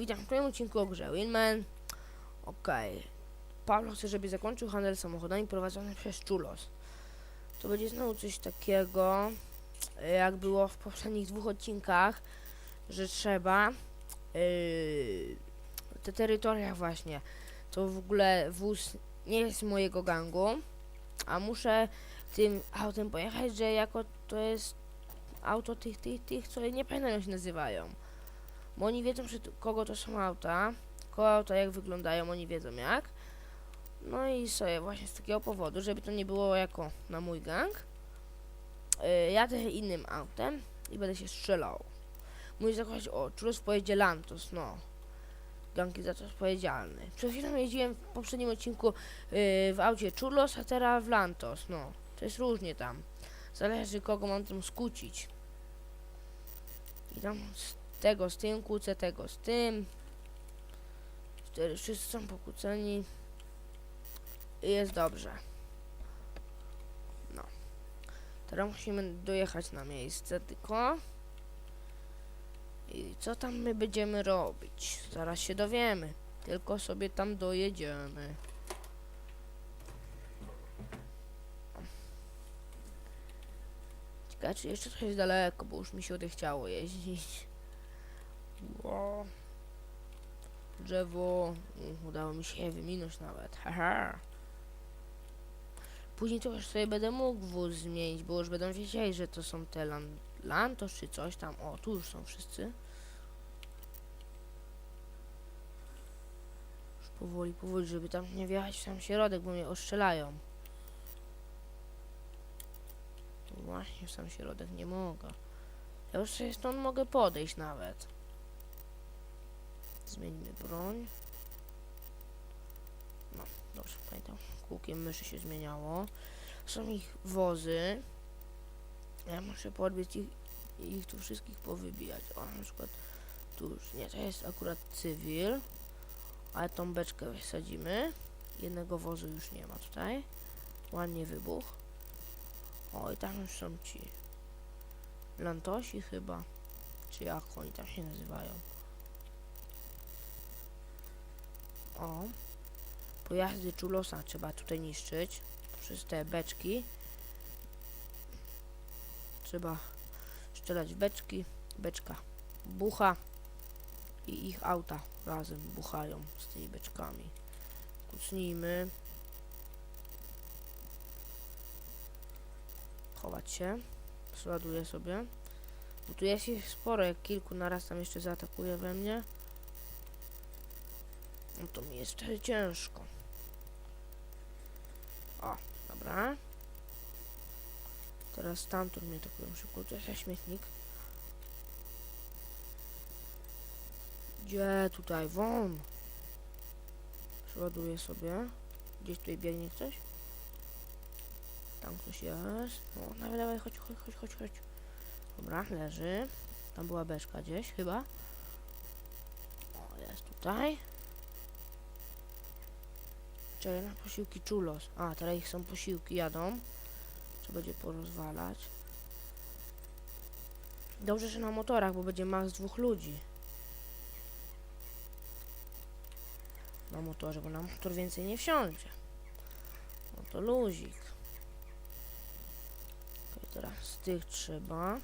Witam w kolejnym odcinku o grze Winman. Okej. Pablo chce, żeby zakończył handel samochodami prowadzony przez Chulos. To będzie znowu coś takiego, jak było w poprzednich dwóch odcinkach, że trzeba yy, te terytoria właśnie. To w ogóle wóz nie jest mojego gangu, a muszę tym autem pojechać, że jako to jest auto tych, tych, tych, co nie pamiętam jak się nazywają. Bo oni wiedzą, kogo to są auta, kogo auta jak wyglądają, oni wiedzą jak. No i sobie właśnie z takiego powodu, żeby to nie było jako na mój gang, yy, jadę innym autem i będę się strzelał. Mój zakochać o, Churros w pojeździe Lantos, no. Gang jest za to odpowiedzialny. Przed chwilą jeździłem w poprzednim odcinku yy, w aucie Churros, a teraz w Lantos, no. To jest różnie tam. Zależy kogo mam tam skłócić. I tam tego z tym kłócę, tego z tym. Wtedy wszyscy są pokłóceni. I jest dobrze. No. Teraz musimy dojechać na miejsce tylko. I co tam my będziemy robić? Zaraz się dowiemy. Tylko sobie tam dojedziemy. Ciekawe, czy jeszcze coś daleko, bo już mi się odechciało jeździć. Ło. Drzewo. U, Udało mi się wyminąć nawet. Haha. Później to już sobie będę mógł wóz zmienić, bo już będą wiedzieli, że to są te lan Lantos czy coś tam. O, tu już są wszyscy. Już powoli, powoli, żeby tam nie wjechać w sam środek, bo mnie ostrzelają. Właśnie, w sam środek nie mogę. Ja już sobie stąd mogę podejść nawet. Zmienimy broń. No, dobrze, pamiętam. Kółkiem myszy się zmieniało. Są ich wozy. Ja muszę podbiec ich, ich tu wszystkich powybijać. O, na przykład tu już nie, to jest akurat cywil. Ale tą beczkę wysadzimy. Jednego wozu już nie ma tutaj. Ładnie wybuch. O, i tam już są ci Lantosi chyba. Czy jak oni tam się nazywają. O. Pojazdy Chulosa trzeba tutaj niszczyć. Przez te beczki. Trzeba strzelać w beczki. Beczka bucha. I ich auta razem buchają z tymi beczkami. Kucnijmy. Chować się. Przeładuję sobie. Bo tu jest ich sporo, jak kilku naraz tam jeszcze zaatakuje we mnie. No to mi jest ciężko. O, dobra. Teraz stamtąd mnie atakują szybko. To jest śmietnik. Gdzie tutaj? Won! Przeładuję sobie. Gdzieś tutaj biegnie ktoś? Tam ktoś jest. No, dawaj, dawaj, chodź, chodź, chodź, chodź, chodź. Dobra, leży. Tam była beczka gdzieś, chyba. O, jest tutaj. Czekaj na posiłki Chulos. A, teraz ich są posiłki, jadą. Trzeba będzie porozwalać. Dobrze, że na motorach, bo będzie max dwóch ludzi. Na motorze, bo na motor więcej nie wsiądzie. No to luzik. Okej, teraz tych trzeba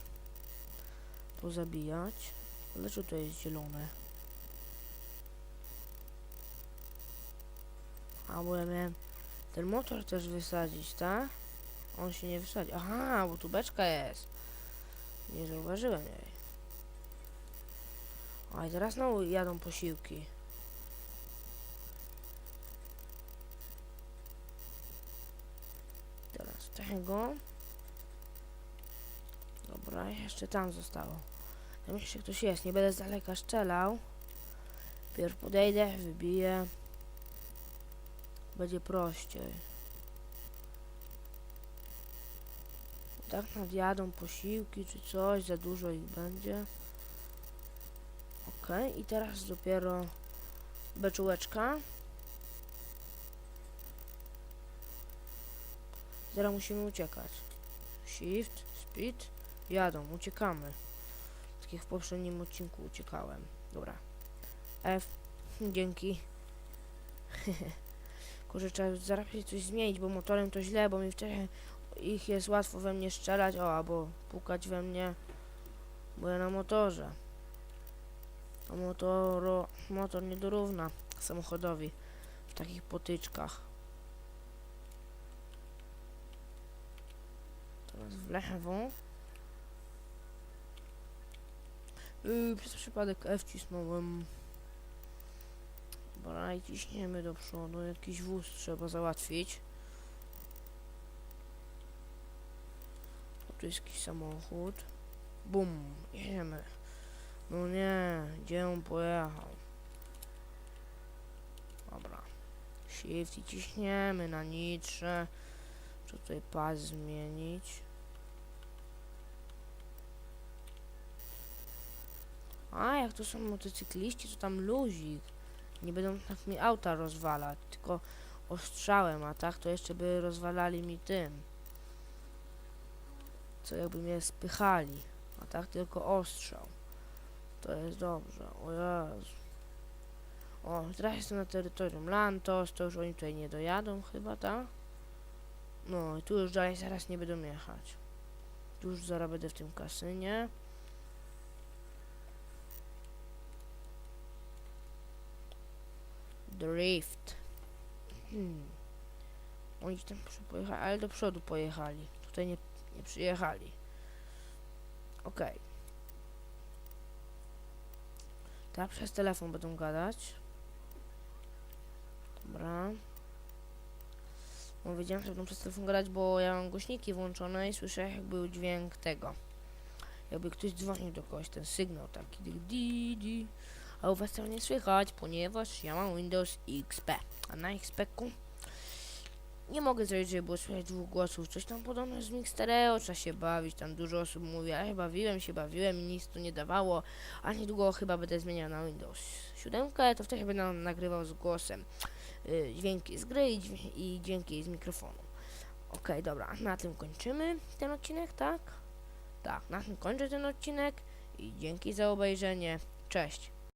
pozabijać. Dlaczego to jest zielone? A bo ja miałem ten motor też wysadzić, tak? On się nie wysadzi. Aha, bo tu beczka jest. Nie zauważyłem jej. A i teraz znowu jadą posiłki. Teraz tego. Dobra, jeszcze tam zostało. Tam jeszcze ktoś jest, nie będę z daleka strzelał. Pierw podejdę, wybiję. Będzie prościej. Tak nadjadą posiłki czy coś, za dużo ich będzie. Ok, i teraz dopiero beczułeczka. Teraz musimy uciekać. Shift, speed, jadą, uciekamy. Tak jak w poprzednim odcinku uciekałem. Dobra. F. Dzięki. Kurczę, trzeba zaraz coś zmienić, bo motorem to źle, bo mi wcześniej ich jest łatwo we mnie strzelać, o, albo pukać we mnie, bo ja na motorze. A motoro, motor nie dorówna samochodowi w takich potyczkach. Teraz w lewo. Yy, przez przypadek F cisnąłem. Dobra, i ciśniemy do przodu. Jakiś wóz trzeba załatwić. Tu jest jakiś samochód. Bum, jedziemy. No nie, gdzie on pojechał? Dobra. Shift i ciśniemy na nitrze. Trzeba tutaj pas zmienić. A, jak to są motocykliści, to tam luzik. Nie będą tak mi auta rozwalać, tylko ostrzałem, a tak to jeszcze by rozwalali mi tym. Co jakby mnie spychali, a tak tylko ostrzał. To jest dobrze, o Jezu. O, teraz jestem na terytorium Lantos, to już oni tutaj nie dojadą chyba, tak? No i tu już dalej zaraz nie będą jechać. Tu już zaraz będę w tym kasynie. Drift. Hmm. Oni tam pojechać, ale do przodu pojechali. Tutaj nie, nie przyjechali. Okej. Tak, przez telefon będą gadać. Dobra. Wiedziałem, że będą przez telefon gadać, bo ja mam głośniki włączone i słyszę jakby dźwięk tego. Jakby ktoś dzwonił do kogoś, ten sygnał taki di di di. A u was tego nie słychać, ponieważ ja mam Windows XP. A na XP-ku nie mogę zrobić, żeby było słychać dwóch głosów. Coś tam podobno z mix stereo, trzeba się bawić. Tam dużo osób mówi, a ja bawiłem się, bawiłem i nic to nie dawało. A niedługo chyba będę zmieniał na Windows 7, to wtedy będę nagrywał z głosem y, dźwięki z gry i, dźwię- i dźwięki z mikrofonu. Okej, dobra, na tym kończymy ten odcinek, tak? Tak, na tym kończę ten odcinek i dzięki za obejrzenie. Cześć.